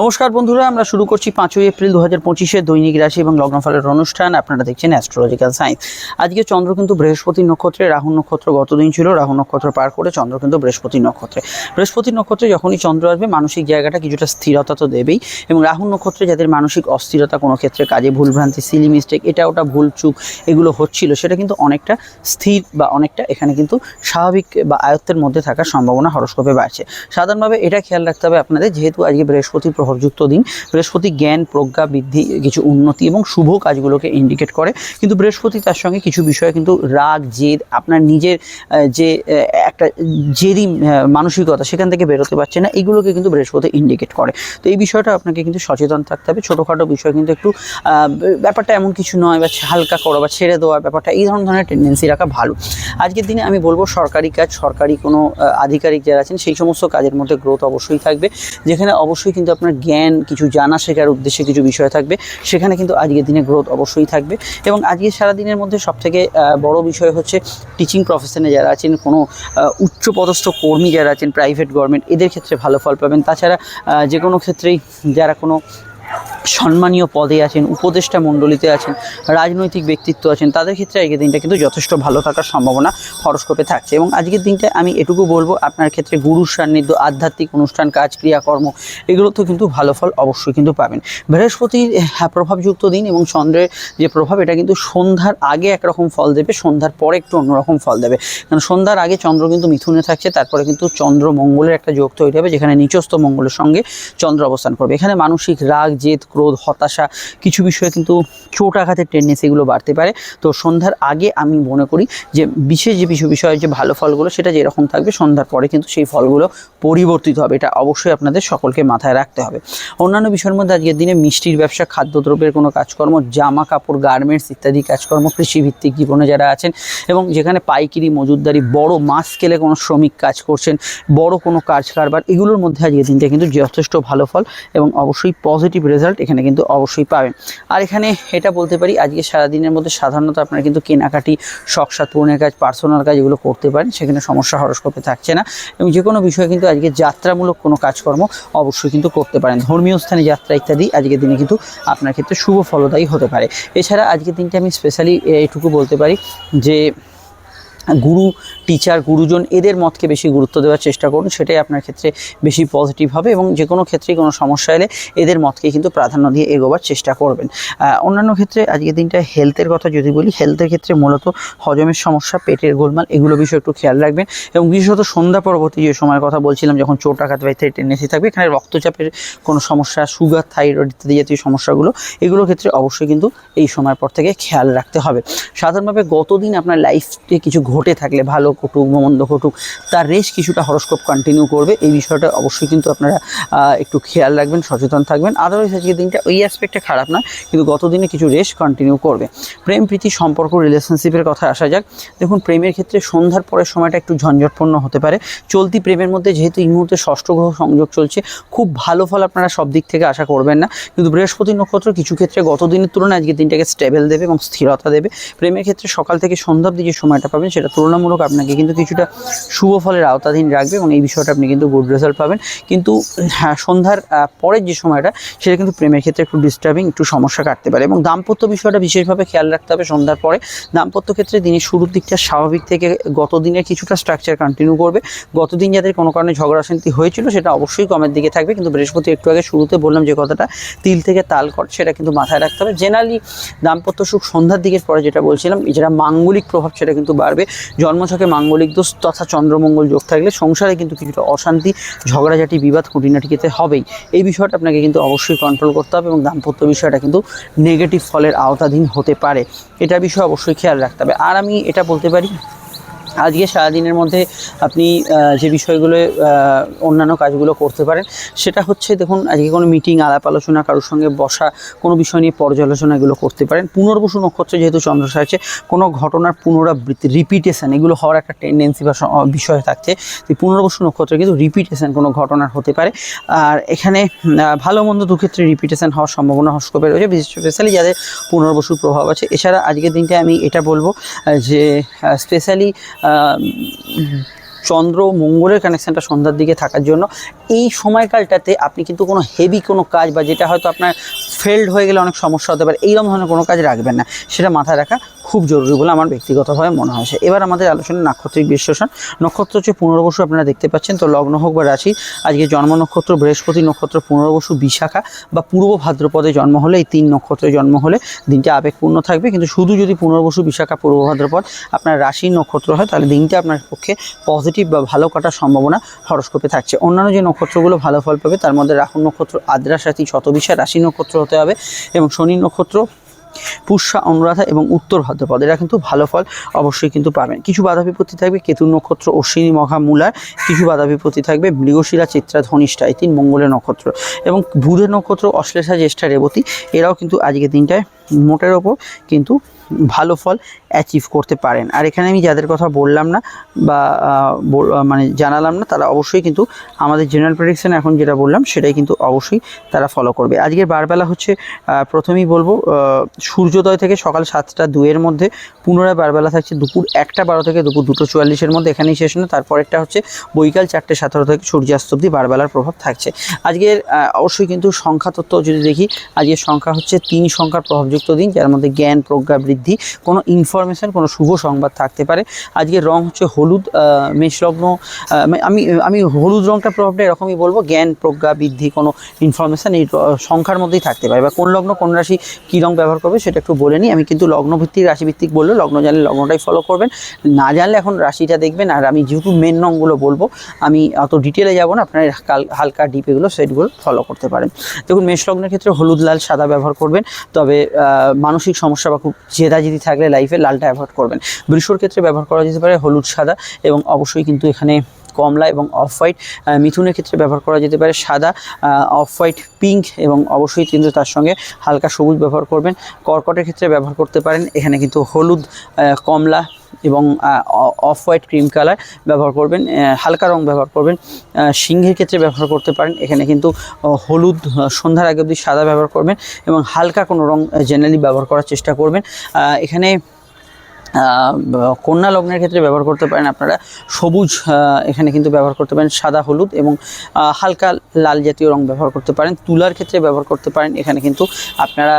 নমস্কার বন্ধুরা, আমরা শুরু করছি পাঁচই এপ্রিল দু হাজার পঁচিশে দৈনিক রাশি এবং লগ্নফলের অনুষ্ঠান। আপনারা দেখছেন অ্যাস্ট্রোলজিক্যাল সায়েন্স আজকে চন্দ্র কিন্তু বৃহস্পতি নক্ষত্রে, রাহু নক্ষত্র গতদিন ছিল, রাহু নক্ষত্র পার করে চন্দ্র কিন্তু বৃহস্পতি নক্ষত্রে। বৃহস্পতি নক্ষত্রে যখনই চন্দ্র আসবে, মানসিক জায়গাটা কিছুটা স্থিরতা তো দেবেই এবং রাহু নক্ষত্রে যাদের মানসিক অস্থিরতা কোনো ক্ষেত্রে কাজে ভুলভ্রান্তি সিলি মিস্টেক এটা ওটা ভুল চুক, এগুলো হচ্ছিল, সেটা কিন্তু অনেকটা স্থির বা অনেকটা এখানে কিন্তু স্বাভাবিক বা আয়ত্তের মধ্যে থাকার সম্ভাবনা হরস্কোপে বাড়ছে। সাধারণভাবে এটা খেয়াল রাখতে হবে আপনাদের, যেহেতু আজকে বৃহস্পতির প্রভাবযুক্ত দিন। বৃহস্পতি জ্ঞান, প্রজ্ঞা, বৃদ্ধি, কিছু উন্নতি এবং শুভ কাজগুলোকে ইন্ডিকেট করে। কিন্তু বৃহস্পতি তার সঙ্গে কিছু বিষয়ে কিন্তু রাগ, জেদ, আপনার নিজের যে একটা জেদি মানসিকতা সেখান থেকে বেরোতে পারছে না, এগুলোকে কিন্তু বৃহস্পতি ইন্ডিকেট করে। তো এই বিষয়টা আপনাকে কিন্তু সচেতন থাকতে হবে। ছোটোখাটো বিষয় কিন্তু একটু ব্যাপারটা এমন কিছু নয় বা হালকা করা বা ছেড়ে দেওয়া ব্যাপারটা, এই ধরনের ধরনের টেন্ডেন্সি রাখা ভালো। আজকের দিনে আমি বলব সরকারি কাজ, সরকারি কোনো আধিকারিক যারা আছেন, সেই সমস্ত কাজের মধ্যে গ্রোথ অবশ্যই থাকবে। যেখানে অবশ্যই কিন্তু আপনার জ্ঞান, কিছু জানা শেখার উদ্দেশ্যে কিছু বিষয় থাকবে। সেখানে কিন্তু আজকের দিনে গ্রোথ অবশ্যই থাকবে। এবং আজকে সারাদিনের মধ্যে সবথেকে বড় বিষয় হচ্ছে টিচিং প্রফেশনে যারা আছেন, কোনো উচ্চপদস্থ কর্মী যারা আছেন প্রাইভেট গভর্নমেন্ট এদের ক্ষেত্রে ভালো ফল পাবেন। তাছাড়া যে কোনো ক্ষেত্রেই যারা কোনো সম্মানীয় পদে আছেন উপদেষ্টা মণ্ডলীতে আছেন রাজনৈতিক ব্যক্তিত্ব আছেন তাদের ক্ষেত্রে আজকের দিনটা কিন্তু যথেষ্ট ভালো থাকার সম্ভাবনা হরস্কোপে থাকছে। এবং আজকের দিনটা আমি এটুকু বলব আপনার ক্ষেত্রে গুরুর সান্নিধ্য আধ্যাত্মিক অনুষ্ঠান কাজ ক্রিয়াকর্ম এগুলো তো কিন্তু ভালো ফল অবশ্যই কিন্তু পাবেন। বৃহস্পতির হ্যাঁ, প্রভাবযুক্ত দিন এবং চন্দ্রের যে প্রভাব এটা কিন্তু সন্ধ্যার আগে একরকম ফল দেবে সন্ধ্যার পরে একটু অন্যরকম ফল দেবে। কারণ সন্ধ্যার আগে চন্দ্র কিন্তু মিথুনে থাকছে তারপরে কিন্তু চন্দ্র মঙ্গলের একটা যোগ তৈরি হবে যেখানে নিচস্থ মঙ্গলের সঙ্গে চন্দ্র অবস্থান করবে। এখানে মানসিক রাগ জেদ, ক্রোধ, হতাশা কিছু বিষয়ে কিন্তু চোট আঘাতের টেন্ডেন্সিগুলো বাড়তে পারে। তো সন্ধ্যার আগে আমি মনে করি যে বিশেষ যে কিছু বিষয়ের যে ভালো ফলগুলো সেটা যেরকম থাকবে, সন্ধ্যার পরে কিন্তু সেই ফলগুলো পরিবর্তিত হবে। এটা অবশ্যই আপনাদের সকলকে মাথায় রাখতে হবে। অন্যান্য বিষয়ের মধ্যে আজকের দিনে মিষ্টির ব্যবসা, খাদ্যদ্রব্যের কোনো কাজকর্ম জামা কাপড় গার্মেন্টস ইত্যাদি কাজকর্ম কৃষিভিত্তিক জীবনে যারা আছেন এবং যেখানে পাইকারি মজুদদারি বড় মাস স্কেলে কোনো শ্রমিক কাজ করছেন, বড় কোনো কাজ কারবার, এগুলোর মধ্যে আজকের দিনটা কিন্তু যথেষ্ট ভালো ফল এবং অবশ্যই পজিটিভ রেজাল্ট এখানে কিন্তু অবশ্যই পাবেন। আর এখানে এটা বলতে পারি, আজকে সারাদিনের মধ্যে সাধারণত আপনারা কিন্তু কেনাকাটি শখসাত পূরণের কাজ পার্সোনাল কাজ এগুলো করতে পারেন, সেখানে সমস্যা হরস্কোপে থাকছে না। এবং যে কোনো বিষয়ে কিন্তু আজকে যাত্রামূলক কোনো কাজকর্ম অবশ্যই কিন্তু করতে পারেন। ধর্মীয় স্থানে যাত্রা ইত্যাদি আজকের দিনে কিন্তু আপনার ক্ষেত্রে শুভ ফলদায়ী হতে পারে। এছাড়া আজকের দিনটা আমি স্পেশালি এটুকু বলতে পারি যে গুরু টিচার গুরুজন এদের মতকে বেশি গুরুত্ব দেওয়ার চেষ্টা করুন, সেটাই আপনার ক্ষেত্রে বেশি পজিটিভ হবে এবং যে কোনো ক্ষেত্রেই কোনো সমস্যা এলে এদের মতকে কিন্তু প্রাধান্য দিয়ে এগোবার চেষ্টা করবেন। অন্যান্য ক্ষেত্রে আজকের দিনটা হেলথের কথা যদি বলি হেলথের ক্ষেত্রে মূলত হজমের সমস্যা, পেটের গোলমাল এগুলো বিষয়ে একটু খেয়াল রাখবেন এবং বিশেষত সন্ধ্যা পরবর্তী যে সময়ের কথা বলছিলাম, যখন চোট আঘাত বা টেন্ডেন্সি থাকবে, এখানে রক্তচাপের কোনো সমস্যা সুগার থাইরয়েড ইত্যাদি জাতীয় সমস্যাগুলো, এগুলোর ক্ষেত্রে অবশ্যই কিন্তু এই সময়ের পর থেকে খেয়াল রাখতে হবে। সাধারণভাবে গতদিন আপনার লাইফে কিছু ঘটে থাকলে, ভালো ঘটুক, মন্দ ঘটুক, তার রেশ কিছুটা হরস্কোপ কন্টিনিউ করবে। এই বিষয়টা অবশ্যই কিন্তু আপনারা একটু খেয়াল রাখবেন, সচেতন থাকবেন। আদারওয়াইজ আজকের দিনটা ওই অ্যাসপেক্টে খারাপ না, কিন্তু গত দিনে কিছু রেশ কন্টিনিউ করবে। প্রেম, প্রীতি, সম্পর্ক রিলেশনশিপের কথা আসা যাক। দেখুন, প্রেমের ক্ষেত্রে সন্ধ্যার পরের সময়টা একটু ঝঞ্ঝটপূর্ণ হতে পারে। চলতি প্রেমের মধ্যে যেহেতু এই মুহূর্তে ষষ্ঠ গ্রহ সংযোগ চলছে, খুব ভালো ফল আপনারা সব দিক থেকে আশা করবেন না। কিন্তু বৃহস্পতি নক্ষত্র কিছু ক্ষেত্রে গত দিনের তুলনায় আজকের দিনটাকে স্টেবল দেবে এবং স্থিরতা দেবে। প্রেমের ক্ষেত্রে সকাল থেকে সন্ধ্যা যে সময়টা পাবেন, সেটা তুলনামূলক আপনাকে কিন্তু কিছুটা শুভ ফলের আওতাধীন রাখবে এবং এই বিষয়টা আপনি কিন্তু গুড রেজাল্ট পাবেন। কিন্তু হ্যাঁ সন্ধ্যার পরের যে সময়টা, সেটা কিন্তু প্রেমের ক্ষেত্রে একটু ডিস্টার্বিং একটু সমস্যা কাটতে পারে এবং দাম্পত্য বিষয়টা বিশেষভাবে খেয়াল রাখতে হবে সন্ধ্যার পরে। দাম্পত্য ক্ষেত্রে দিনের শুরুর দিকটা স্বাভাবিক থেকে গত দিনের কিছুটা স্ট্রাকচার কন্টিনিউ করবে। গতদিন যাদের কোনো কারণে ঝগড়া শান্তি হয়েছিল, সেটা অবশ্যই কমের দিকে থাকবে। কিন্তু বৃহস্পতি একটু আগে শুরুতে বললাম যে কথাটা, তিল থেকে তাল কর, সেটা কিন্তু মাথায় রাখতে হবে। জেনারেলি দাম্পত্য সুখ সন্ধ্যার দিকের পরে যেটা বলছিলাম, যেটা মাঙ্গলিক প্রভাব, সেটা কিন্তু বাড়বে। জন্মছকে মাঙ্গলিক দোষ তথা চন্দ্রমঙ্গল যোগ থাকলে সংসারে কিন্তু কিছুটা অশান্তি, ঝগড়াঝাটি, বিবাদ খুঁটিনাটিতে হবেই। এই বিষয়টা আপনাকে কিন্তু অবশ্যই কন্ট্রোল করতে হবে এবং দাম্পত্য বিষয়টা কিন্তু নেগেটিভ ফলের আওতাধীন হতে পারে। এটা বিষয়ে অবশ্যই খেয়াল রাখতে হবে। আর আমি এটা বলতে পারি আজকে সারাদিনের মধ্যে আপনি যে বিষয়গুলো অন্যান্য কাজগুলো করতে পারেন, সেটা হচ্ছে দেখুন, আজকে কোনো মিটিং আলাপ আলোচনা, কারোর সঙ্গে বসা, কোনো বিষয় নিয়ে পর্যালোচনা এগুলো করতে পারেন। পুনর্বসু নক্ষত্র যেহেতু চন্দ্র আছে, কোনো ঘটনার পুনরাবৃত্তি রিপিটেশন এগুলো হওয়ার একটা টেন্ডেন্সি বা বিষয় থাকছে। পুনর্বসু নক্ষত্রে কিন্তু রিপিটেশন কোনো ঘটনার হতে পারে। আর এখানে ভালো মন্দ দুক্ষেত্রে রিপিটেশন হওয়ার সম্ভাবনা হস্কোপে রয়েছে স্পেশালি যাদের পুনর্বসুর প্রভাব আছে। এছাড়া আজকের দিনটা আমি এটা বলব যে স্পেশালি চন্দ্র মঙ্গলের কানেকশানটা সন্ধ্যার দিকে থাকার জন্য। এই সময়কালটাতে আপনি কিন্তু কোনো হেভি কোনো কাজ বা যেটা হয়তো আপনার ফেল্ড হয়ে গেলে অনেক সমস্যা হতে পারে, এইরকম ধরনের কোনো কাজ রাখবেন না। সেটা মাথায় রাখা খুব জরুরি বলে আমার ব্যক্তিগতভাবে মনে হয়েছে এবার আমাদের আলোচনা নাক্ষত্রিক বিশ্লেষণ। নক্ষত্র হচ্ছে পুনর্বসু, আপনারা দেখতে পাচ্ছেন। তো লগ্ন হোক বা রাশি, আজকে জন্ম নক্ষত্র, বৃহস্পতি নক্ষত্র, পুনর্বসু, বিশাখা বা পূর্ব ভাদ্রপদে জন্ম হলে এই তিন নক্ষত্রে জন্ম হলে দিনটা আবেগপূর্ণ থাকবে। কিন্তু শুধু যদি পুনর্বসু, বিশাখা, পূর্ব ভাদ্রপদ আপনার রাশি নক্ষত্র হয়, তাহলে দিনটা আপনার পক্ষে পজিটিভ বা ভালো কাটার সম্ভাবনা হরস্কোপে থাকছে। অন্যান্য যে নক্ষত্রগুলো ভালো ফল পাবে, তার মধ্যে রাহুল নক্ষত্র আদ্রা সাথী শতবিশা রাশি নক্ষত্র হতে হবে এবং শনি নক্ষত্র পুষ্যা, অনুরাধা এবং উত্তর ভাদ্রপদ। এরা কিন্তু ভালো ফল অবশ্যই কিন্তু পাবেন। কিছু বাধা বিপত্তি থাকবে, কেতু নক্ষত্র, অশ্বিনী মঘা মূলার কিছু বাধা বিপত্তি থাকবে, মৃগশিরা, চিত্রা, ধনিষ্ঠা, এই তিন মঙ্গলের নক্ষত্র। এবং বুধের নক্ষত্র, অশ্লেষা, জ্যেষ্ঠা, রেবতী, এরাও কিন্তু আজকের দিনটায় মোটের ওপর কিন্তু ভালো ফল অ্যাচিভ করতে পারেন। আর এখানে আমি যাদের কথা বললাম না বা মানে জানালাম না, তারা অবশ্যই কিন্তু আমাদের জেনারেল প্রেডিকশন এখন যেটা বললাম, সেটাই কিন্তু অবশ্যই তারা ফলো করবে। আজকের বারবেলা হচ্ছে প্রথমেই বলব সূর্যোদয় থেকে সকাল সাতটা দুয়ের মধ্যে, পুনরায় বারবেলা থাকছে দুপুর একটা বারো থেকে দুপুর দুটো চুয়াল্লিশের মধ্যে, এখানেই শেষ না। তারপরেরটা হচ্ছে, বৈকাল চারটে সতেরো থেকে সূর্যাস্ত অব্দি বারবেলার প্রভাব থাকছে। আজকের অবশ্যই কিন্তু সংখ্যা তত্ত্ব যদি দেখি, আজকের সংখ্যা হচ্ছে তিন সংখ্যার প্রভাবযুক্ত দিন, যার মধ্যে জ্ঞান, প্রজ্ঞা, বৃদ্ধি, কোনো ইনফরমেশন, কোনো শুভ সংবাদ থাকতে পারে। আজকের রং হচ্ছে হলুদ মেষলগ্ন আমি আমি হলুদ রংটা প্রভাবটা এরকমই বলব, জ্ঞান, প্রজ্ঞা, বৃদ্ধি, কোনো ইনফরমেশন এই সংখ্যার মধ্যেই থাকতে পারে। বা কোন লগ্ন, কোন রাশি কী রং ব্যবহার করবে সেটা একটু বলে নিই। আমি কিন্তু লগ্নভিত্তিক, রাশিভিত্তিক বললে লগ্ন জানলে লগ্নটাই ফলো করবেন। না জানলে এখন রাশিটা দেখবেন। আর আমি যেহেতু মেন রংগুলো বলব, আমি অত ডিটেলে যাব না। আপনার কাল- হালকা ডিপ এগুলো সেটগুলো ফলো করতে পারেন। দেখুন মেষ লগ্নের ক্ষেত্রে হলুদ, লাল, সাদা ব্যবহার করবেন। তবে মানসিক সমস্যা বা খুব জেদাজেদি থাকলে লাইফে লালটা অ্যাভয়েড করবেন। বৃষর ক্ষেত্রে ব্যবহার করা যেতে পারে হলুদ, সাদা এবং অবশ্যই কিন্তু এখানে কমলা এবং অফ হোয়াইট মিথুনের ক্ষেত্রে ব্যবহার করা যেতে পারে সাদা অফ হোয়াইট পিঙ্ক এবং অবশ্যই কিন্তু তার সঙ্গে হালকা সবুজ ব্যবহার করবেন। কর্কটের ক্ষেত্রে ব্যবহার করতে পারেন, এখানে কিন্তু হলুদ কমলা এবং অফ হোয়াইট ক্রিম কালার ব্যবহার করবেন হালকা রং ব্যবহার করবেন। সিংহের ক্ষেত্রে ব্যবহার করতে পারেন, এখানে কিন্তু হলুদ, সন্ধ্যার আগে অবধি সাদা ব্যবহার করবেন এবং হালকা কোনো রং জেনারেলি ব্যবহার করার চেষ্টা করবেন। এখানে কন্যা লগ্নের ক্ষেত্রে ব্যবহার করতে পারেন আপনারা সবুজ এখানে কিন্তু ব্যবহার করতে পারেন সাদা হলুদ এবং হালকা লাল জাতীয় রং ব্যবহার করতে পারেন তুলার ক্ষেত্রে ব্যবহার করতে পারেন এখানে কিন্তু আপনারা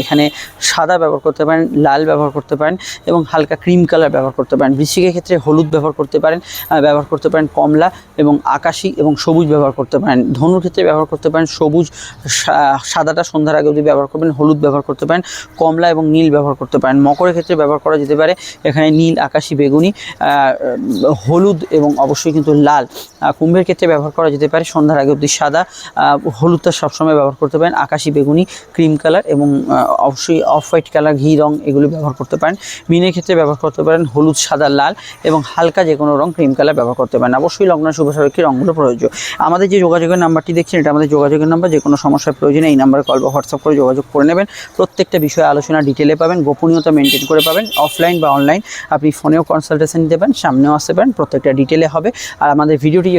এখানে সাদা ব্যবহার করতে পারেন লাল ব্যবহার করতে পারেন এবং হালকা ক্রিম কালার ব্যবহার করতে পারেন বৃশ্চিকের ক্ষেত্রে হলুদ ব্যবহার করতে পারেন ব্যবহার করতে পারেন কমলা এবং আকাশি এবং সবুজ ব্যবহার করতে পারেন ধনুর ক্ষেত্রে ব্যবহার করতে পারেন সবুজ সাদাটা সন্ধ্যার আগে অবধি ব্যবহার করবেন হলুদ ব্যবহার করতে পারেন কমলা এবং নীল ব্যবহার করতে পারেন মকরের ক্ষেত্রে ব্যবহার করা যেতে পারে। এখানে নীল, আকাশি, বেগুনি হলুদ এবং অবশ্যই কিন্তু লাল কুম্ভের ক্ষেত্রে ব্যবহার করা যেতে পারে। সন্ধ্যার আগে অবধি সাদা হলুদটা সবসময় ব্যবহার করতে পারেন। আকাশি, বেগুনি, ক্রিম কালার এবং অবশ্যই অফ হোয়াইট কালার, ঘি, রং এগুলো ব্যবহার করতে পারেন। মিনের ক্ষেত্রে ব্যবহার করতে পারেন হলুদ, সাদা, লাল এবং হালকা যে কোনো রং ক্রিম কালার ব্যবহার করতে পারেন। অবশ্যই লগ্ন শুভ সাপেক্ষে রঙগুলো প্রযোজ্য। আমাদের যে যোগাযোগের নাম্বারটি দেখছেন, এটা আমাদের যোগাযোগের নাম্বার। যে কোনো সমস্যার প্রয়োজনে এই নাম্বারে কল বা হোয়াটসঅ্যাপ করে যোগাযোগ করে নেবেন। প্রত্যেকটা বিষয়ে আলোচনা ডিটেলে পাবেন। গোপনীয়তা মেনটেন করে পাবেন। অফলাইন বা অনলাইন আপনি ফোনেও কনসালটেশন নিতে পারেন, সামনেও আসতে পারেন, প্রত্যেকটা ডিটেলে হবে। আর আমাদের ভিডিওটি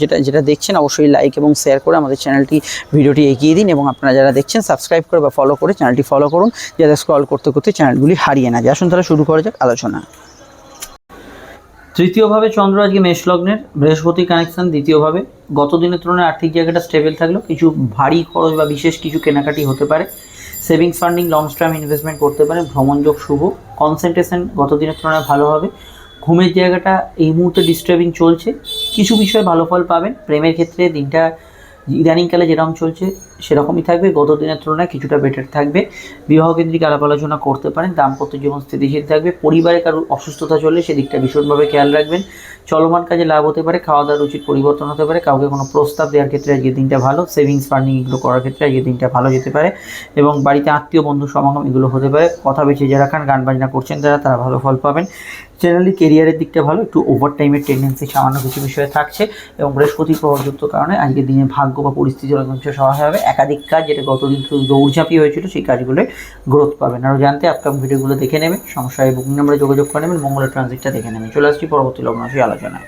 যেটা যেটা দেখছেন, অবশ্যই লাইক এবং শেয়ার করে আমাদের চ্যানেলটি ভিডিওটি এগিয়ে দিন এবং আপনারা যারা দেখছেন সাবস্ক্রাইব করে বা ফলো করে চ্যানেলটি ফলো করুন, যাতে স্ক্রল করতে করতে চ্যানেলগুলি হারিয়ে না যায়। আসুন তাহলে শুরু করা যাক আলোচনা। তৃতীয়ভাবে চন্দ্র আজকে মেষ লগ্নের, বৃহস্পতি কানেকশন দ্বিতীয়ভাবে গত দিনের তুলনায় আর্থিক জায়গাটা স্টেবল থাকলেও কিছু ভারী খরচ বা বিশেষ কিছু কেনাকাটি হতে পারে। Savings funding long term investment করতে পারে, ভ্রমণযোগ শুভ। কনসেন্ট্রেশন গত দিনের তুলনায় ভালো হবে। ঘুমের জায়গাটা এই মুহূর্তে ডিস্টার্বিং চলছে। কিছু বিষয়ে ভালো ফল পাবেন। প্রেমের ক্ষেত্রে দিনটা, ইদানিংকালে যেরকম চলছে সেরকমই থাকবে, গত দিনের তুলনায় কিছুটা বেটার থাকবে। বিবাহ কেন্দ্রিক আলাপ আলোচনা করতে পারেন, দাম্পত্য জীবন স্থিতিশীল থাকবে, পরিবারে কারোর অসুস্থতা চললে সেদিকটা ভীষণভাবে খেয়াল রাখবেন। চলমান কাজে লাভ হতে পারে খাওয়া দাওয়ার উচিত পরিবর্তন হতে পারে, কাউকে কোনো প্রস্তাব দেওয়ার ক্ষেত্রে আজকের দিনটা ভালো সেভিংস ফান্ডিং এগুলো করার ক্ষেত্রে আজকের দিনটা ভালো যেতে পারে এবং বাড়িতে আত্মীয়, বন্ধু, সমাগম এগুলো হতে পারে। কথা বেছে যারা খান, গান বাজনা করছেন তারা তারা ভালো ফল পাবেন। জেনারেলি কেরিয়ারের দিকটা ভালো, একটু ওভার টাইমের টেন্ডেন্সি সামান্য কিছু বিষয়ে থাকছে এবং বৃহস্পতির প্রভাবযুক্ত কারণে আজকের দিনে ভাগ্য বা পরিস্থিতি অনেক সহায় হবে। একাধিক কাজ যেটা গতদিন শুধু দৌড়ঝাঁপি হয়েছিল, সেই কাজগুলোয় গ্রোথ পাবেন। আরও জানতে আপকাম ভিডিওগুলো দেখে নেবেন। সমস্যায় বুকিং নাম্বারে যোগাযোগ করে নেবেন, মঙ্গলের ট্রানজিটটা দেখে নেবেন। চলে আসছি পরবর্তী লগ্ন আলোচনা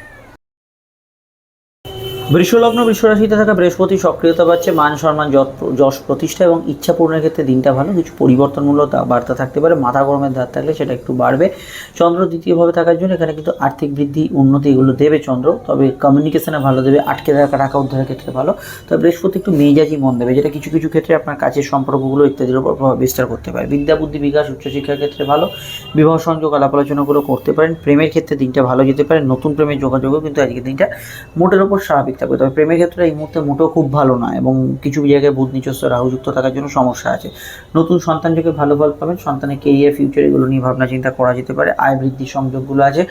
বৃষলগ্ন বৃষরাশিতে থাকা বৃহস্পতি সক্রিয়তা পাচ্ছে মান সম্মান যশ- প্রতিষ্ঠা এবং ইচ্ছা পূরণের ক্ষেত্রে দিনটা ভালো, কিছু পরিবর্তনমূলক বার্তা থাকতে পারে, মাথা গরমের ধার থাকলে সেটা একটু বাড়বে। চন্দ্র দ্বিতীয়ভাবে থাকার জন্য এখানে কিন্তু আর্থিক বৃদ্ধি, উন্নতি এগুলো দেবে চন্দ্র, তবে কমিউনিকেশনে ভালো দেবে, আটকে থাকা টাকা উদ্ধারের ক্ষেত্রে ভালো। তবে বৃহস্পতি একটু মেজাজি মন দেবে, যেটা কিছু কিছু ক্ষেত্রে আপনার কাছের সম্পর্কগুলো ইত্যাদির উপর প্রভাব বিস্তার করতে পারে। বিদ্যা, বুদ্ধি বিকাশ, উচ্চশিক্ষার ক্ষেত্রে ভালো, বিবাহ সংযোগ, আলাপ আলোচনাগুলো করতে পারেন, প্রেমের ক্ষেত্রে দিনটা ভালো যেতে পারে, নতুন প্রেমের যোগাযোগও কিন্তু আজকের দিনটা মোটের ওপর স্বাভাবিক থাকবে। তবে প্রেমের ক্ষেত্রে এই মুহূর্তে মোটেও খুব ভালো না এবং কিছু জায়গায় বুধ নিচস্ত রাহুযুক্ত থাকার জন্য সমস্যা আছে। নতুন সন্তান থেকে ভালো ফল পাবেন, সন্তানের কেরিয়ার ফিউচার এগুলো নিয়ে ভাবনা চিন্তা করা যেতে পারে। আয় বৃদ্ধির সংযোগগুলো আছে।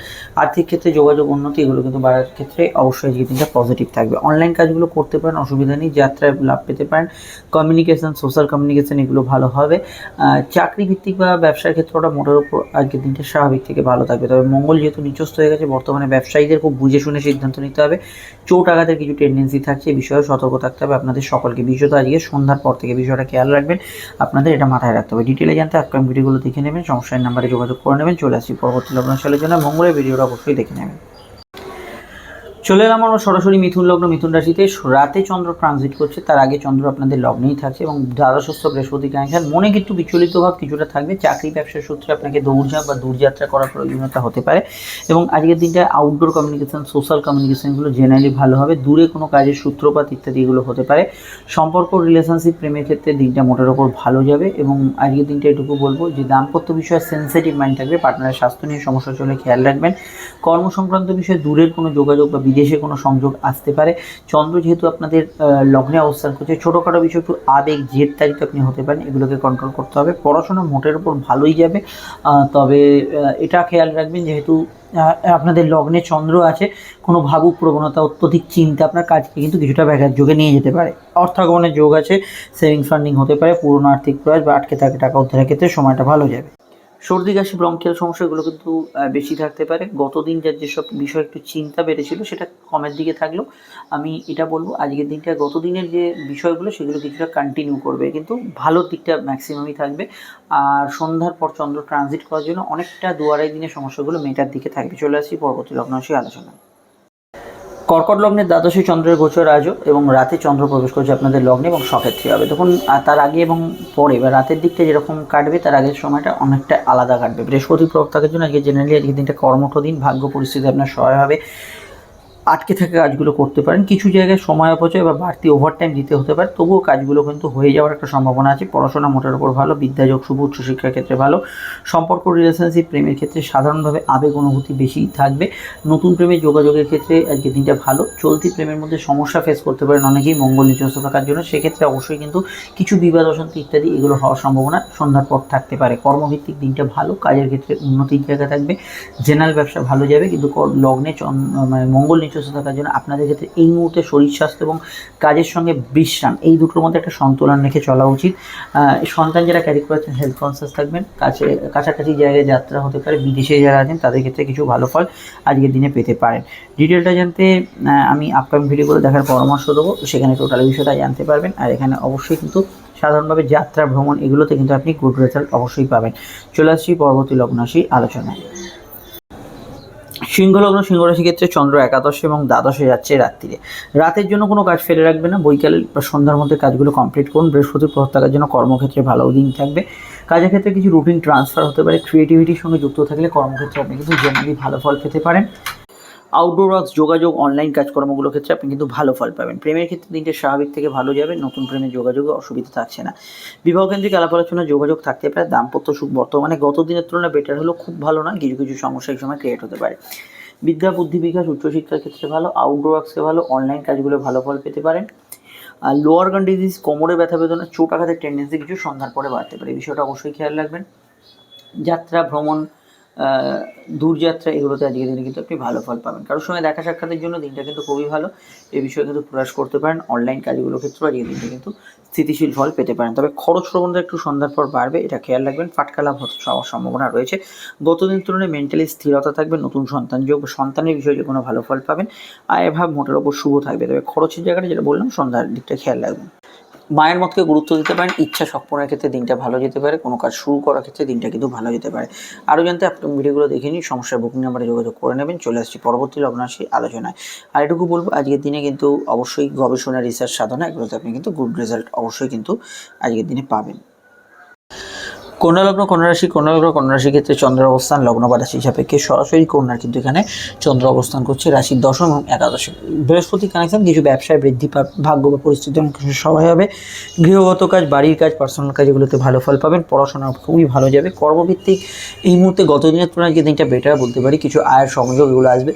আর্থিক ক্ষেত্রে যোগাযোগ উন্নতি এগুলো কিন্তু বাড়ার ক্ষেত্রে অবশ্যই আজকের দিনটা পজিটিভ থাকবে। অনলাইন কাজগুলো করতে পারেন, অসুবিধা নেই। যাত্রায় লাভ পেতে পারেন। কমিউনিকেশন সোশ্যাল কমিউনিকেশন এগুলো ভালো হবে। চাকরি ভিত্তিক বা ব্যবসার ক্ষেত্রে ওটা মোটের উপর আজকের দিনটা স্বাভাবিক থেকে ভালো থাকবে। তবে মঙ্গল যেহেতু নিচস্ত হয়ে গেছে, বর্তমানে ব্যবসায়ীদের খুব বুঝে শুনে সিদ্ধান্ত নিতে হবে। চোট আঘাতের কিছু টেন্ডেন্সি থাকছে বিষয়ে সতর্ক থাকতে হবে। আপনাদের সকলকে বিশেষত আজকে সন্ধ্যার পর থেকে বিষয়টা খেয়াল রাখবেন। আপনাদের এটা মাথায় রাখতে হবে। ডিটেলে জানতে আপকাম ভিডিওগুলো দেখে নেবেন সমস্যার নাম্বারে যোগাযোগ করে নেবেন। চলে আসি পরবর্তী লগ্ন সালের জন্য। মঙ্গলের ভিডিওটা অবশ্যই দেখে নেবেন। চলে এলাম আমরা সরাসরি মিথুন লগ্ন, মিথুন রাশিতে। রাতে চন্দ্র ট্রানজিট করছে, তার আগে চন্দ্র আপনাদের লগ্নেই থাকছে এবং দ্বাদশস্থ বৃহস্পতি কানেকশন মনে কিন্তু বিচলিত ভাব কিছুটা থাকবে। চাকরি ব্যবসার সূত্রে আপনাকে দৌড়ঝাঁপ বা দূরযাত্রা করার প্রয়োজনীয়তা হতে পারে এবং আজকের দিনটা আউটডোর কমিউনিকেশন সোশ্যাল কমিউনিকেশনগুলো জেনারেলি ভালো হবে। দূরে কোনো কাজের সূত্রপাত ইত্যাদি এগুলো হতে পারে। সম্পর্ক রিলেশনশিপ প্রেমের ক্ষেত্রে দিনটা মোটের ওপর ভালো যাবে এবং আজকের দিনটা এটুকু বলব যে দাম্পত্য বিষয়ে সেন্সিটিভ মাইন্ড থাকবে। পার্টনারের স্বাস্থ্য নিয়ে সমস্যা চলে খেয়াল রাখবেন। কর্ম সংক্রান্ত বিষয়ে দূরের কোনো যোগাযোগ বা বিদেশে কোনো সংযোগ আসতে পারে। চন্দ্র যেহেতু আপনাদের লগ্নে অবস্থান করছে, ছোটোখাটো বিষয়, একটু আবেগ, জেদ তারিখ আপনি হতে পারেন, এগুলোকে কন্ট্রোল করতে হবে। পড়াশোনা মোটের উপর ভালোই যাবে তবে এটা খেয়াল রাখবেন যেহেতু আপনাদের লগ্নে চন্দ্র আছে, কোনো ভাবুক প্রবণতা, অত্যধিক চিন্তা আপনার কাজকে কিন্তু কিছুটা ব্যাঘাত যোগে নিয়ে যেতে পারে। অর্থাগমনের যোগ আছে সেভিংস ফান্ডিং হতে পারে, পুরনো আর্থিক প্রয়াস বা আটকে থাকে টাকা উদ্ধারের ক্ষেত্রে সময়টা ভালো যাবে। সর্দি, কাশি ব্রঙ্কিয়াল সমস্যাগুলো কিন্তু বেশি থাকতে পারে। গতদিন যার যেসব বিষয় একটু চিন্তা বেড়েছিল, সেটা কমের দিকে থাকলেও আমি এটা বলব, আজকের দিনটা, গতদিনের যে বিষয়গুলো, সেগুলো কিছুটা কন্টিনিউ করবে। কিন্তু ভালো দিকটা ম্যাক্সিমামই থাকবে। আর সন্ধ্যার পর চন্দ্র ট্রানজিট করার জন্য অনেকটা দুয়ারাই দিনের সমস্যাগুলো মেটার দিকে থাকবে। চলে আসি পরবর্তী লগ্নাংশী আলোচনা কর্কট লগ্নের দ্বাদশী চন্দ্রের গোচর আজও এবং রাতে চন্দ্র প্রবেশ করছে আপনাদের লগ্নে এবং সক্ষেত্রী হবে। তখন তার আগে এবং পরে বা রাতের দিকটা যেরকম কাটবে, তার আগের সময়টা অনেকটা আলাদা কাটবে। বৃহস্পতি প্রবক্তাকের জন্য আজকে জেনারেলি আজকে দিনটা কর্মঠ দিন, ভাগ্য পরিস্থিতি আপনার সহায় হবে। আটকে থাকা কাজগুলো করতে পারেন। কিছু জায়গায় সময় অপচয় বা বাড়তি ওভারটাইম দিতে হতে পারে। তবুও কাজগুলো কিন্তু হয়ে যাওয়ার একটা সম্ভাবনা আছে। পড়াশোনা মোটার উপর ভালো, বিদ্যাযোগ, শুভ উচ্চশিক্ষার ক্ষেত্রে ভালো। সম্পর্ক রিলেশনশিপ প্রেমের ক্ষেত্রে সাধারণভাবে আবেগ অনুভূতি বেশি থাকবে। নতুন প্রেমের যোগাযোগের ক্ষেত্রে আজকে দিনটা ভালো। চলতি প্রেমের মধ্যে সমস্যা ফেস করতে পারেন অনেকেই মঙ্গল নিচস্ত থাকার জন্য। সেক্ষেত্রে অবশ্যই কিন্তু কিছু বিবাদ, অশান্তি ইত্যাদি এগুলো হওয়ার সম্ভাবনা সন্ধ্যার পর থাকতে পারে। কর্মভিত্তিক দিনটা ভালো, কাজের ক্ষেত্রে উন্নতির জায়গা থাকবে। জেনারেল ব্যবসা ভালো যাবে, কিন্তু লগ্নে মানে মঙ্গল নিচস্ত থাকার জন্য আপনাদের ক্ষেত্রে এই মুহূর্তে শরীর স্বাস্থ্য এবং কাজের সঙ্গে বিশ্রাম, এই দুটোর মধ্যে একটা সন্তুলন রেখে চলা উচিত। সন্তান যারা ক্যারি করেছেন হেলথ কনসিয়াস থাকবেন, কাছে, কাছাকাছি জায়গায় যাত্রা হতে পারে, বিদেশে যারা আছেন, তাদের ক্ষেত্রে কিছু ভালো ফল আজকের দিনে পেতে পারেন। ডিটেলটা জানতে আমি আপকামিং ভিডিওগুলো দেখার পরামর্শ দেবো সেখানে টোটাল বিষয়টা জানতে পারবেন। আর এখানে অবশ্যই কিন্তু সাধারণভাবে যাত্রা, ভ্রমণ, এগুলোতে কিন্তু আপনি গুড রেজাল্ট অবশ্যই পাবেন। চলে আসছি পরবর্তী লগ্নাশী আলোচনায়। সিংহলগ্ন সিংহরাশি ক্ষেত্রে চন্দ্র একাদশে এবং দ্বাদশে যাচ্ছে রাত্রিরে। রাতের জন্য কোনো কাজ ফেলে রাখবে না। বৈকাল বা সন্ধ্যার মধ্যে কাজগুলো কমপ্লিট করুন। বৃহস্পতি থাকার জন্য কর্মক্ষেত্রে ভালো দিন থাকবে। কাজের ক্ষেত্রে কিছু রুটিন ট্রান্সফার হতে পারে। ক্রিয়েটিভিটির সঙ্গে যুক্ত থাকলে কর্মক্ষেত্রে আপনি কিন্তু জেনারেলি ভালো ফল পেতে পারেন। আউটডোর ওয়ার্কস যোগাযোগ অনলাইন কাজকর্মগুলোর ক্ষেত্রে আপনি কিন্তু ভালো ফল পাবেন। প্রেমের ক্ষেত্রে দিনটা স্বাভাবিক থেকে ভালো যাবে, নতুন প্রেমের যোগাযোগে অসুবিধা থাকছে না। বিবাহ কেন্দ্রিক আলাপ আলোচনা যোগাযোগ থাকতে পারে, দাম্পত্য সুখ বর্তমানে গত দিনের তুলনায় বেটার হলেও খুব ভালো না, কিছু কিছু সমস্যা এই সময় ক্রিয়েট হতে পারে। বিদ্যা, বুদ্ধি বিকাশ, উচ্চশিক্ষার ক্ষেত্রে ভালো আউটডোর ওয়ার্কসে ভালো অনলাইন কাজগুলো ভালো ফল পেতে পারেন। আর লোয়ার গান ডিজিজ কোমরে ব্যথা বেদনা, চোট আঘাতের টেন্ডেন্সি কিছু সন্ধান পরে বাড়তে পারে। বিষয়টা অবশ্যই খেয়াল রাখবেন। যাত্রা, ভ্রমণ দূরযাত্রা, এগুলোতে আজকের দিনে কিন্তু আপনি ভালো ফল পাবেন। কারোর সঙ্গে দেখা সাক্ষাতের জন্য দিনটা কিন্তু খুবই ভালো। এই বিষয়ে কিন্তু প্রয়াস করতে পারেন। অনলাইন কাজগুলোর ক্ষেত্রেও আজকের দিনটা কিন্তু স্থিতিশীল ফল পেতে পারেন। তবে খরচ প্রবণতা একটু সন্ধ্যার পর বাড়বে, এটা খেয়াল রাখবেন। ফাটকা লাভ হওয়ার সম্ভাবনা রয়েছে। গতদিন তুলনায় মেন্টালি স্থিরতা থাকবে, নতুন সন্তান যোগ, সন্তানের বিষয়ে যে কোনো ভালো ফল পাবেন। আয় ভাব মোটের ওপর শুভ থাকবে। তবে খরচের জায়গাটা যেটা বললাম, সন্ধ্যার দিকটা খেয়াল রাখবেন। মায়ের মতকে গুরুত্ব দিতে পারেন, ইচ্ছা সম্পূর্ণের ক্ষেত্রে দিনটা ভালো যেতে পারে, কোনো কাজ শুরু করার ক্ষেত্রে দিনটা কিন্তু ভালো যেতে পারে। আরও জানতে আপনি ভিডিওগুলো দেখে নিন সমস্যার বুকিং নাম্বারে যোগাযোগ করে নেবেন, চলে আসছি পরবর্তী লগ্নাশী আলোচনায়। আর এটুকু বলব, আজকের দিনে কিন্তু অবশ্যই গবেষণা রিসার্চ সাধনা, এগুলোতে আপনি কিন্তু গুড রেজাল্ট অবশ্যই কিন্তু আজকের দিনে পাবেন। কন্যা লগ্ন কন্যা রাশি কন্যা লগ্ন কন্যা রাশির ক্ষেত্রে চন্দ্র অবস্থান লগ্ন বা রাশি সাপেক্ষে সরাসরি কন্যার কিন্তু এখানে চন্দ্র অবস্থান করছে রাশির দশম এবং একাদশে। বৃহস্পতি কানেকশন কিছু ব্যবসায় বৃদ্ধি ভাগ্য বা পরিস্থিতি সবাই হবে। গৃহগত কাজ, বাড়ির কাজ পার্সোনাল কাজ, এগুলোতে ভালো ফল পাবেন। পড়াশোনা খুবই ভালো যাবে। কর্মভিত্তিক এই মুহূর্তে গত দিনের তুলনায় যে দিনটা বেটার বলতে পারি। কিছু আয়ের সংযোগ এগুলো আসবে।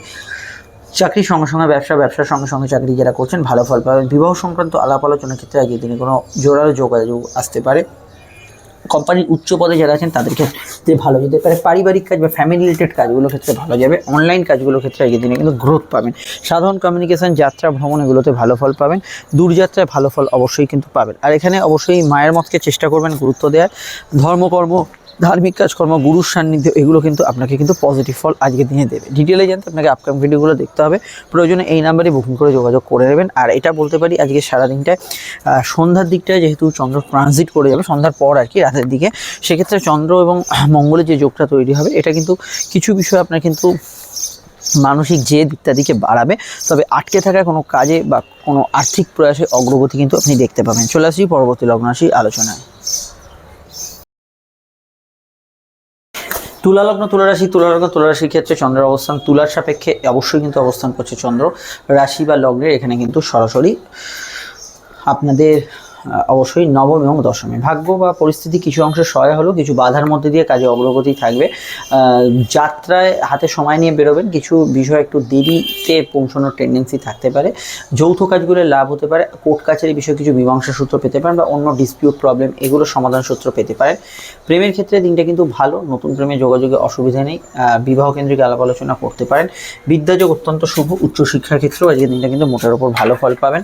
চাকরির সঙ্গে সঙ্গে, ব্যবসা, ব্যবসার সঙ্গে সঙ্গে চাকরি যারা করছেন, ভালো ফল পাবেন। বিবাহ সংক্রান্ত আলাপ আলোচনার ক্ষেত্রে আজকের দিনে কোনো জোরালো যোগাযোগ আসতে পারে। কোম্পানির উচ্চ পদে যারা আছেন, তাদের ক্ষেত্রে ভালো যেতে পারে। পারিবারিক কাজ বা ফ্যামিলি রিলেটেড কাজগুলোর ক্ষেত্রে ভালো যাবে। অনলাইন কাজগুলোর ক্ষেত্রে আজকের দিনে কিন্তু গ্রোথ পাবেন। সাধারণ কমিউনিকেশন যাত্রা, ভ্রমণ, এগুলোতে ভালো ফল পাবেন। দূরযাত্রায় ভালো ফল অবশ্যই কিন্তু পাবেন। আর এখানে অবশ্যই মায়ের মতকে চেষ্টা করবেন গুরুত্ব দেওয়ার। ধর্মকর্ম ধার্মিক কাজকর্ম, গুরুর সান্নিধ্য, এগুলো কিন্তু আপনাকে কিন্তু পজিটিভ ফল আজকের দিনে দেবে। ডিটেলে জানতে আপনাকে আপকাম ভিডিওগুলো দেখতে হবে। প্রয়োজনে এই নাম্বারে বুকিং করে যোগাযোগ করে নেবেন। আর এটা বলতে পারি, আজকে সারাদিনটায় সন্ধ্যার দিকটায় যেহেতু চন্দ্র ট্রানজিট করে যাবে, সন্ধ্যার পর আর কি, রাতের দিকে, সেক্ষেত্রে চন্দ্র এবং মঙ্গলের যে যোগটা তৈরি হবে, এটা কিন্তু কিছু বিষয় আপনার কিন্তু মানসিক জেদ ইত্যাদিকে বাড়াবে। তবে আটকে থাকা কোনো কাজে বা কোনো আর্থিক প্রয়াসে অগ্রগতি কিন্তু আপনি দেখতে পাবেন। চলে আসি পরবর্তী লগ্নাশী আলোচনায়। তুলা লগ্ন, তুলা রাশি, তুলা লগ্ন, তুলা রাশির ক্ষেত্রে চন্দ্রের অবস্থান, তুলার সাপেক্ষে অবশ্যই কিন্তু অবস্থান করছে চন্দ্র। রাশি বা লগ্নের এখানে কিন্তু সরাসরি আপনাদের অবশ্যই নবম এবং দশমে। ভাগ্য বা পরিস্থিতি কিছু অংশে সহায় হলেও কিছু বাধার মধ্যে দিয়ে কাজে অগ্রগতি থাকবে। যাত্রায় হাতে সময় নিয়ে বেরোবেন, কিছু বিষয় একটু দেরিতে পৌঁছানোর টেন্ডেন্সি থাকতে পারে। যৌথ কাজগুলো লাভ হতে পারে, কোর্ট কাছারি বিষয়ে কিছু মীমাংসা সূত্র পেতে পারেন বা অন্য ডিসপিউট প্রবলেম এগুলো সমাধান সূত্র পেতে পারেন। প্রেমের ক্ষেত্রে দিনটা কিন্তু ভালো, নতুন প্রেমে যোগাযোগে অসুবিধা নেই। বিবাহ কেন্দ্রিক আলাপ আলোচনা করতে পারেন। বিদ্যাযোগ অত্যন্ত শুভ, উচ্চশিক্ষার ক্ষেত্রেও আজকের দিনটা কিন্তু মোটের ওপর ভালো ফল পাবেন।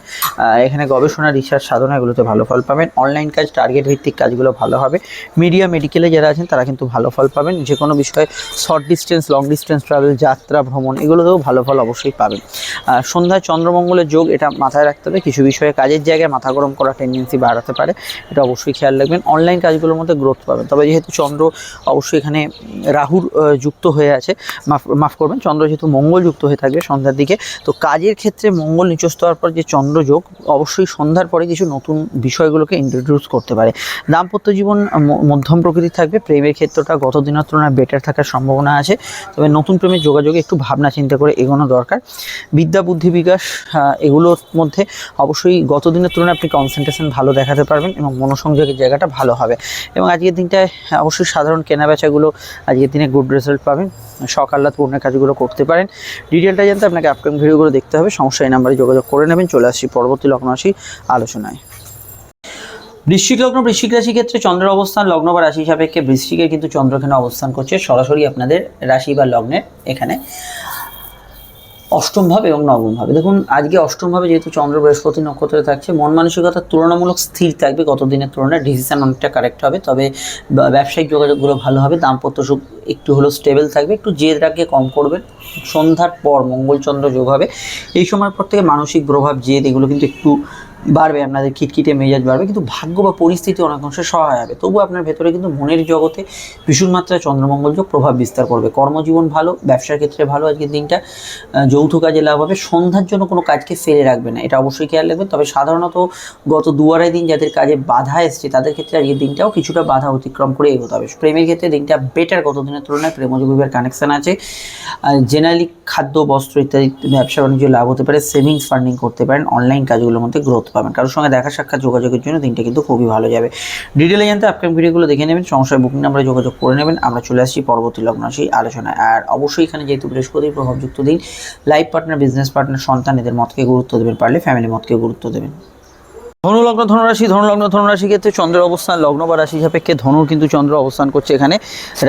এখানে গবেষণা রিসার্চ সাধনা এগুলোতে ভালো ফল পাবেন। অনলাইন কাজ টার্গেট ভিত্তিক কাজগুলো ভালো হবে। মিডিয়া মেডিকেলে যারা আছেন, তারা কিন্তু ভালো ফল পাবেন। যে কোনো বিষয়ে short distance long distance travel যাত্রা, ভ্রমণ, এগুলোতেও ভালো ফল অবশ্যই পাবেন। সন্ধ্যায় চন্দ্রমঙ্গলের যোগ, এটা মাথায় রাখতে হবে। কিছু বিষয়ে কাজের জায়গায় মাথা গরম করার টেন্ডেন্সি বাড়াতে পারে। এটা অবশ্যই খেয়াল রাখবেন। অনলাইন কাজগুলোর মধ্যে গ্রোথ পাবেন। তবে যেহেতু চন্দ্র অবশ্যই এখানে রাহুর যুক্ত হয়ে আছে, মাফ মাফ করবেন, চন্দ্র যেহেতু মঙ্গল যুক্ত হয়ে থাকবে সন্ধ্যার দিকে, তো কাজের ক্ষেত্রে মঙ্গল নিচস্থ হওয়ার পর যে চন্দ্র যোগ, অবশ্যই সন্ধ্যার পরে কিছু নতুন বিষয়গুলোকে ইন্ট্রোডিউস করতে পারে। দাম্পত্য জীবন মধ্যম প্রকৃতির থাকবে, প্রেমের ক্ষেত্রটা গত দিনের তুলনায় বেটার থাকার সম্ভাবনা আছে। তবে নতুন প্রেমের যোগাযোগে একটু ভাবনা চিন্তা করে এগোনো দরকার। বিদ্যা, বুদ্ধি বিকাশ এগুলোর মধ্যে অবশ্যই গত দিনের তুলনায় আপনি কনসেন্ট্রেশন ভালো দেখাতে পারবেন এবং মনোসংযোগের জায়গাটা ভালো হবে। এবং আজকের দিনটায় অবশ্যই সাধারণ কেনাবেচাগুলো আজকের দিনে গুড রেজাল্ট পাবেন। সকাল্লাত পূর্ণের কাজগুলো করতে পারেন। ডিটেলটা জানতে আপনাকে আপকামিং ভিডিওগুলো দেখতে হবে। সমস্যা এই নাম্বারে যোগাযোগ করে নেবেন। চলে আসছি পরবর্তী লগ্ন আসি আলোচনায়। বৃশ্চিক লগ্ন বৃশ্চিক রাশি ক্ষেত্রে চন্দ্রের অবস্থান, লগ্ন বা রাশি সাপেক্ষে বৃশ্চিকে কিন্তু চন্দ্র এখানে অবস্থান করছে? সরাসরি আপনাদের রাশি বা লগ্নের এখানে অষ্টম ভাব এবং নবম ভাবে। দেখুন, আজকে অষ্টম ভাবে যেহেতু চন্দ্র বৃহস্পতি নক্ষত্রে থাকছে, মন মানসিকতা তুলনামূলক স্থির থাকবে গত দিনের তুলনায় ডিসিশন অনেকটা কারেক্ট হবে। তবে ব্যবসায়িক যোগাযোগগুলো ভালো হবে, দাম্পত্য সুখ একটু হলেও স্টেবল থাকবে, একটু জেদ রাখকে কম করবেন সন্ধ্যার পর মঙ্গলচন্দ্র যোগ হবে। এই সময়ের পর থেকে মানসিক প্রভাব, জেদ এগুলো কিন্তু একটু বাড়বে, আপনাদের খিটখিটে মেজাজ বাড়বে, কিন্তু ভাগ্য বা পরিস্থিতি অনেকাংশে সহায় হবে। তবু আপনার ভেতরে কিন্তু মনের জগতে ভীষণ মাত্রায় চন্দ্রমঙ্গল যোগ প্রভাব বিস্তার করবে। কর্মজীবন ভালো, ব্যবসার ক্ষেত্রে ভালো আজকের দিনটা যৌথ কাজে লাভ হবে। সন্ধ্যার জন্য কোনো কাজকে ফেলে রাখবে না, এটা অবশ্যই খেয়াল রাখবেন। তবে সাধারণত গত দু আড়াই দিন যাদের কাজে বাধা এসছে, তাদের ক্ষেত্রে আজকের দিনটাও কিছুটা বাধা অতিক্রম করে এগোতে হবে। প্রেমের ক্ষেত্রে দিনটা বেটার গত দিনের তুলনায় প্রেমযোগের কানেকশান আছে। জেনারেলি খাদ্য, বস্ত্র ইত্যাদি ব্যবসা বাণিজ্য লাভ হতে পারে সেভিংস ফান্ডিং করতে পারেন অনলাইন কাজগুলোর মধ্যে গ্রোথ পাবেন কারোর সঙ্গে দেখা সাক্ষাৎ যোগাযোগের জন্য দিনটা কিন্তু খুবই ভালো যাবে। ডিটেলে জানতে আপকামিং ভিডিওগুলো দেখে নেবেন। সংশয় বুকিং নাম্বারে যোগাযোগ করে নেবেন। আমরা চলে আসছি পরবর্তী লগ্ন সেই আলোচনায়। আর অবশ্যই এখানে যেহেতু বৃহস্পতির প্রভাবযুক্ত দিন লাইফ পার্টনার বিজনেস পার্টনার সন্তান, এদের মতকে গুরুত্ব দেবেন, পারলে ফ্যামিলি মতকে গুরুত্ব দেবেন। ধনুলগ্ন ধনুরাশি ধনুলগ্ন ধনুরাশি ক্ষেত্রে চন্দ্রের অবস্থান লগ্ন বা রাশি সাপেক্ষে ধনুর কিন্তু চন্দ্র অবস্থান করছে এখানে।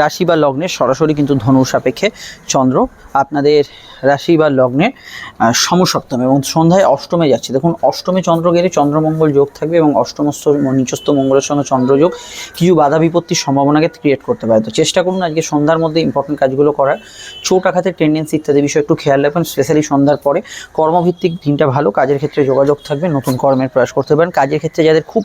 রাশি বা লগ্নের সরাসরি কিন্তু ধনুর সাপেক্ষে চন্দ্র আপনাদের রাশি বা লগ্নের আহ, সমসপ্তম এবং সন্ধ্যায় অষ্টমে যাচ্ছে। দেখুন অষ্টমে চন্দ্র গেলে চন্দ্রমঙ্গল যোগ থাকবে এবং অষ্টমস্থ নিচস্থ মঙ্গলের সঙ্গে চন্দ্রযোগ কিছু বাধা বিপত্তির সম্ভাবনাকে ক্রিয়েট করতে পারে। তো চেষ্টা করুন আজকে সন্ধ্যার মধ্যে ইম্পর্টেন্ট কাজগুলো করার। চোট আঘাতের টেন্ডেন্সি ইত্যাদি বিষয়ে একটু খেয়াল রাখবেন স্পেশালি সন্ধ্যার পরে। কর্মভিত্তিক দিনটা ভালো কাজের ক্ষেত্রে যোগাযোগ থাকবে নতুন কর্মের প্রয়াস করতে পারেন কাজের ক্ষেত্রে যাদের খুব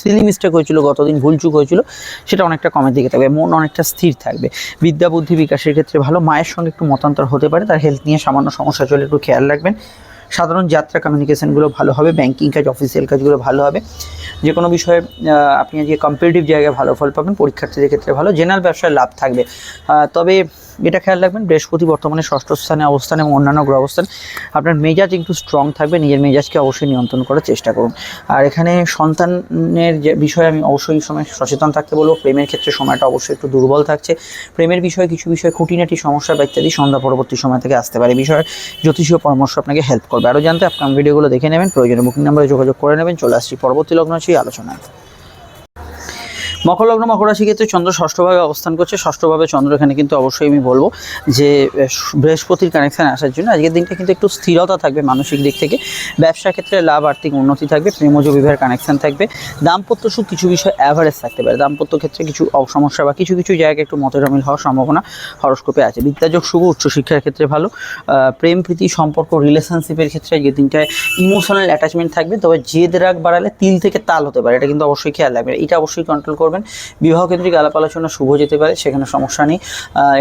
সিলি মিস্টেক হয়েছিল, গতদিন ভুলচুক হয়েছিল, সেটা অনেকটা কমের দিকে থাকবে। মন অনেকটা স্থির থাকবে। বিদ্যা, বুদ্ধি বিকাশের ক্ষেত্রে ভালো। মায়ের সঙ্গে একটু মতান্তর হতে পারে। তার হেলথ নিয়ে সামান্য সমস্যা চলে, একটু খেয়াল রাখবেন। সাধারণ যাত্রা কমিউনিকেশনগুলো ভালো হবে। ব্যাঙ্কিং কাজ অফিসিয়াল কাজগুলো ভালো হবে। যে কোনো বিষয়ে আপনি আজকে কম্পিটিটিভ জায়গায় ভালো ফল পাবেন, পরীক্ষার্থীদের ক্ষেত্রে ভালো। জেনারেল ব্যবসায় লাভ থাকবে। তবে এটা খেয়াল রাখবেন, বৃহস্পতি বর্তমানে ষষ্ঠ স্থানে অবস্থান এবং অন্যান্য গ্রহ অবস্থান। আপনার মেজাজ একটু স্ট্রং থাকবে, নিজের মেজাজকে অবশ্যই নিয়ন্ত্রণ করার চেষ্টা করুন। আর এখানে সন্তানের যে বিষয়ে, আমি অবশ্যই সময় সচেতন থাকতে বলব। প্রেমের ক্ষেত্রে সময়টা অবশ্যই একটু দুর্বল থাকছে। প্রেমের বিষয়ে কিছু বিষয়ে খুঁটিনাটি সমস্যা বা ইত্যাদি সন্ধ্যা পরবর্তী সময় থেকে আসতে পারে। বিষয়ে জ্যোতিষীয় পরামর্শ আপনাকে হেল্প করবে। আরও জানতে আপনার ভিডিওগুলো দেখে নেবেন। প্রয়োজনে বুকিং নাম্বারে যোগাযোগ করে নেবেন। চলে আসছি পরবর্তী লগ্ন সেই আলোচনায়। মকর লগ্ন মকর রাশি ক্ষেত্রে চন্দ্র ষষ্ঠভাবে অবস্থান করছে। ষষ্ঠভাবে চন্দ্র এখানে কিন্তু অবশ্যই আমি বলব যে বৃহস্পতির কানেকশান আসার জন্য। আজকের দিনটা কিন্তু একটু স্থিরতা থাকবে মানসিক দিক থেকে। ব্যবসা ক্ষেত্রে লাভ, আর্থিক উন্নতি থাকবে প্রেমজ বিবাহের কানেকশান থাকবে। দাম্পত্য সুখ কিছু বিষয় অ্যাভারেজ থাকতে পারে। দাম্পত্য ক্ষেত্রে কিছু সমস্যা বা কিছু কিছু জায়গায় একটু মতরামিল হওয়ার সম্ভাবনা হরস্কোপে আছে। বিদ্যাযোগ শুভ, উচ্চশিক্ষার ক্ষেত্রে ভালো। প্রেম, প্রীতি, সম্পর্ক রিলেশনশিপের ক্ষেত্রে আজকের দিনটায় ইমোশনাল অ্যাটাচমেন্ট থাকবে। তবে জেদ, রাগ বাড়ালে তিল থেকে তাল হতে পারে। এটা কিন্তু অবশ্যই খেয়াল রাখবেন। এটা অবশ্যই কন্ট্রোল করবেন। বিবাহ কেন্দ্রিক আলাপ আলোচনা শুভ যেতে পারে, সেখানে সমস্যা নেই।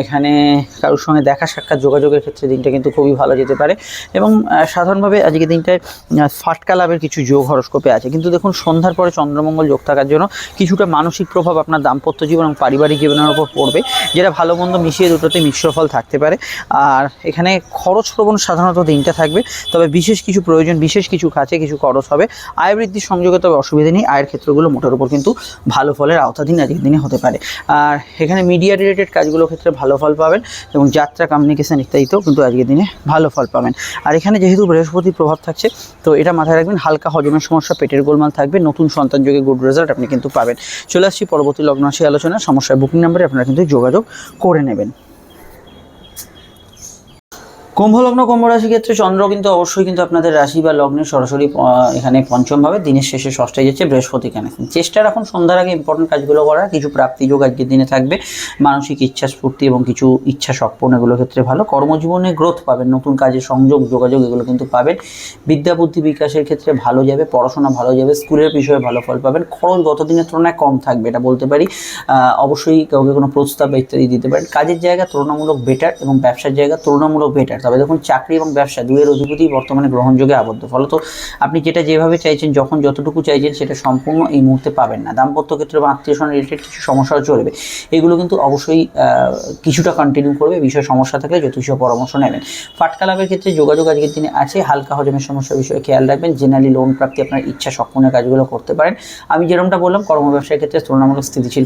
এখানে কারোর সঙ্গে দেখা সাক্ষাৎ যোগাযোগের ক্ষেত্রে দিনটা কিন্তু খুবই ভালো যেতে পারে। এবং সাধারণভাবে আজকে দিনটায় ফাটকা লাভের কিছু যোগ হরস্কোপে আছে। কিন্তু দেখুন, সন্ধ্যার পরে চন্দ্রমঙ্গল যোগ থাকার জন্য কিছুটা মানসিক প্রভাব আপনার দাম্পত্য জীবন এবং পারিবারিক জীবনের উপর পড়বে। যেটা ভালো মন্দ মিশিয়ে দুটোতে মিশ্র ফল থাকতে পারে। আর এখানে খরচ প্রবণ সাধারণত দিনটা থাকবে। তবে বিশেষ কিছু প্রয়োজন, বিশেষ কিছু কাছে কিছু খরচ হবে। আয় বৃদ্ধির সংযোগে তবে অসুবিধা নেই। আয়ের ক্ষেত্রগুলো মোটের উপর কিন্তু ভালো ফলের আওতাধীন আজকের দিনে হতে পারে। আর এখানে মিডিয়া রিলেটেড কাজগুলোর ক্ষেত্রে ভালো ফল পাবেন এবং যাত্রা কমিউনিকেশান ইত্যাদিতেও কিন্তু আজকের দিনে ভালো ফল পাবেন। আর এখানে যেহেতু বৃহস্পতির প্রভাব থাকছে, তো এটা মাথায় রাখবেন, হালকা হজমের সমস্যা, পেটের গোলমাল থাকবে, নতুন সন্তান যোগে গুড রেজাল্ট আপনি কিন্তু পাবেন। চলে আসছি পরবর্তী লগ্ন আলোচনা সমস্যার বুকিং নাম্বারে আপনারা কিন্তু যোগাযোগ করে নেবেন। কুম্ভ লগ্ন কুম্ভ রাশি ক্ষেত্রে চন্দ্র কিন্তু অবশ্যই কিন্তু আপনাদের রাশি বা লগ্নে সরাসরি এখানে পঞ্চমভাবে, দিনের শেষে ষষ্ঠে যাচ্ছে, বৃহস্পতি কানেকশন চেষ্টা রাখুন, সন্ধ্যার আগে ইম্পর্টেন্ট কাজগুলো করার, কিছু প্রাপ্তি যোগ আজকের দিনে থাকবে। মানসিক ইচ্ছা স্ফূর্তি এবং কিছু ইচ্ছা স্বপ্ন এগুলোর ক্ষেত্রে ভালো। কর্মজীবনে গ্রোথ পাবেন, নতুন কাজে সংযোগ, যোগাযোগ এগুলো কিন্তু পাবেন। বিদ্যা বুদ্ধি বিকাশের ক্ষেত্রে ভালো যাবে, পড়াশোনা ভালো যাবে, স্কুলের বিষয়ে ভালো ফল পাবেন। খরচ গত দিনের তুলনায় কম থাকবে, এটা বলতে পারি। অবশ্যই কাউকে কোনো প্রস্তাব ইত্যাদি দিতে পারেন। কাজের জায়গা তুলনামূলক বেটার এবং ব্যবসার জায়গা তুলনামূলক বেটার তবে দেখুন, চাকরি এবং ব্যবসা দুয়ের অধিপতি বর্তমানে গ্রহণযোগে আবদ্ধ। ফলত আপনি যেটা যেভাবে চাইছেন, যখন যতটুকু চাইছেন, সেটা সম্পূর্ণ এই মুহূর্তে পাবেন না। দাম্পত্য ক্ষেত্রে বা আত্মীয় স্বজন রিলেটেড কিছু সমস্যাও চলবে। এগুলো কিন্তু অবশ্যই কিছুটা কন্টিনিউ করবে। বিষয়ে সমস্যা থাকলে জ্যোতিষীয় পরামর্শ নেবেন। ফাটকা লাভের ক্ষেত্রে যোগাযোগ আজকের দিনে আছে। হালকা হজমের সমস্যা বিষয়ে খেয়াল রাখবেন। জেনারেলি লোন প্রাপ্তি আপনার ইচ্ছা স্বপ্নের কাজগুলো করতে পারেন। আমি যেরকমটা বললাম কর্ম ব্যবসার ক্ষেত্রে তুলনামূলক স্থিতিশীল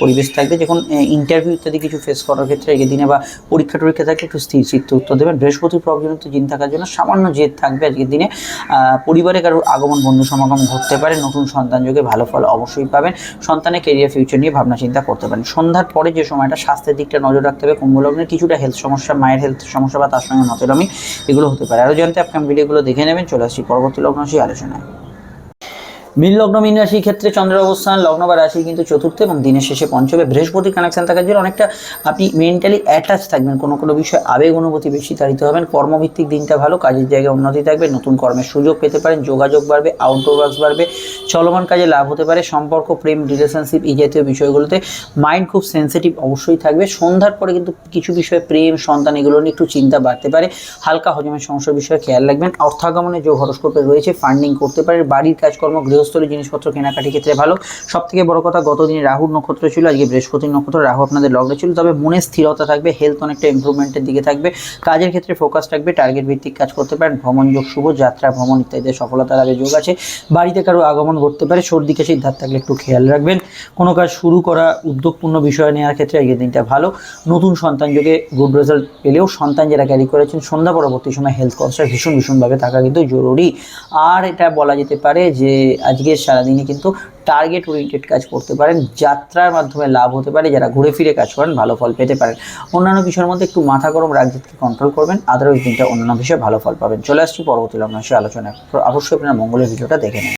পরিবেশ থাকবে। যখন ইন্টারভিউ ইত্যাদি কিছু ফেস করার ক্ষেত্রে এই দিনে বা পরীক্ষা টরীক্ষা থাকলে একটু স্থির চিত্তে উত্তর দেবেন। বৃহস্পতির প্রবজনিত জিন থাকার জন্য সামান্য জেদ থাকবে আজকের দিনে। পরিবারে কারোর আগমন, বন্ধু সমাগম ঘটতে পারে, নতুন সন্তান যোগে ভালো ফল অবশ্যই পাবেন। সন্তানের কেরিয়ার ফিউচার নিয়ে ভাবনা চিন্তা করতে পারেন। সন্ধ্যার পরে যে সময়টা, স্বাস্থ্যের দিকটা নজর রাখতে হবে। কুম্ভলগ্নের কিছুটা হেলথ সমস্যা, মায়ের হেলথ সমস্যা বা তার সঙ্গে মতেরমি এগুলো হতে পারে। আরও জানতে আপনার ভিডিওগুলো দেখে নেবেন। চলে আসছি পরবর্তী লগ্ন সেই আলোচনায়। মীন লগ্ন, মীন রাশির ক্ষেত্রে চন্দ্রের অবস্থান, লগ্ন বা রাশি কিন্তু চতুর্থ এবং দিনের শেষে পঞ্চমে বৃহস্পতি কানেকশন থাকার জন্য অনেকটা আপনি মেন্টালি অ্যাটাচ থাকবেন। কোনো কোনো বিষয়ে আবেগ অনুভূতি বেশি তাড়িত হবেন। কর্মভিত্তিক দিনটা ভালো, কাজের জায়গায় উন্নতি থাকবে, নতুন কর্মের সুযোগ পেতে পারেন, যোগাযোগ বাড়বে আউটডোর ওয়ার্কস বাড়বে, চলমান কাজে লাভ হতে পারে, সম্পর্ক, প্রেম রিলেশনশিপ এই জাতীয় বিষয়গুলোতে মাইন্ড খুব সেন্সিটিভ অবশ্যই থাকবে। সন্ধ্যার পরে কিন্তু কিছু বিষয়ে প্রেম, সন্তান এগুলো নিয়ে একটু চিন্তা বাড়তে পারে। হালকা হজমের সমস্যার বিষয়ে খেয়াল রাখবেন। অর্থাগমনে যে হরস্কোপে রয়েছে ফান্ডিং করতে পারে বাড়ির কাজকর্ম গৃহস্থলী জিনিসপত্র কেনাকাটির ক্ষেত্রে ভালো। সব থেকে বড় কথা গত দিনে রাহুর নক্ষত্র ছিল, আজকে বৃহস্পতির নক্ষত্র, রাহু আপনাদের লগ্নে ছিল, তবে মনে স্থিরতা থাকবে হেলথ অনেকটা ইমপ্রুভমেন্টের দিকে থাকবে। কাজের ক্ষেত্রে ফোকাস থাকবে টার্গেট ভিত্তিক কাজ করতে পারেন, ভ্রমণ যোগ শুভ, যাত্রা, ভ্রমণ ইত্যাদিতে সফলতা লাভের যোগ আছে। বাড়িতে কারও আগমন ঘটতে পারে, সর্দি কাশির ধার থাকলে একটু খেয়াল রাখবেন। কোনো কাজ শুরু করা উদ্যোগপূর্ণ বিষয় নেওয়ার ক্ষেত্রে আজকের দিনটা ভালো। নতুন সন্তান যোগে গুড রেজাল্ট পেলেও সন্তান যারা ক্যারি করেছেন, সন্ধ্যা পরবর্তী সময় হেলথ কনসার ভীষণ ভীষণভাবে থাকা কিন্তু জরুরি। আর এটা বলা যেতে পারে যে আজকের সারাদিনে কিন্তু টার্গেট ওরিয়েন্টেড কাজ করতে পারেন, যাত্রার মাধ্যমে লাভ হতে পারে, যারা ঘুরে ফিরে কাজ করেন, ভালো ফল পেতে পারেন। অন্যান্য বিষয়ের মধ্যে একটু মাথা গরম রাগজিৎকে কন্ট্রোল করবেন আদারওয়াইজ দিনটা অন্যান্য বিষয়ে ভালো ফল পাবেন। চলে আসছি পরবর্তী লগ্ন সে আলোচনায়। অবশ্যই আপনার মঙ্গলের ভিডিওটা দেখে নেন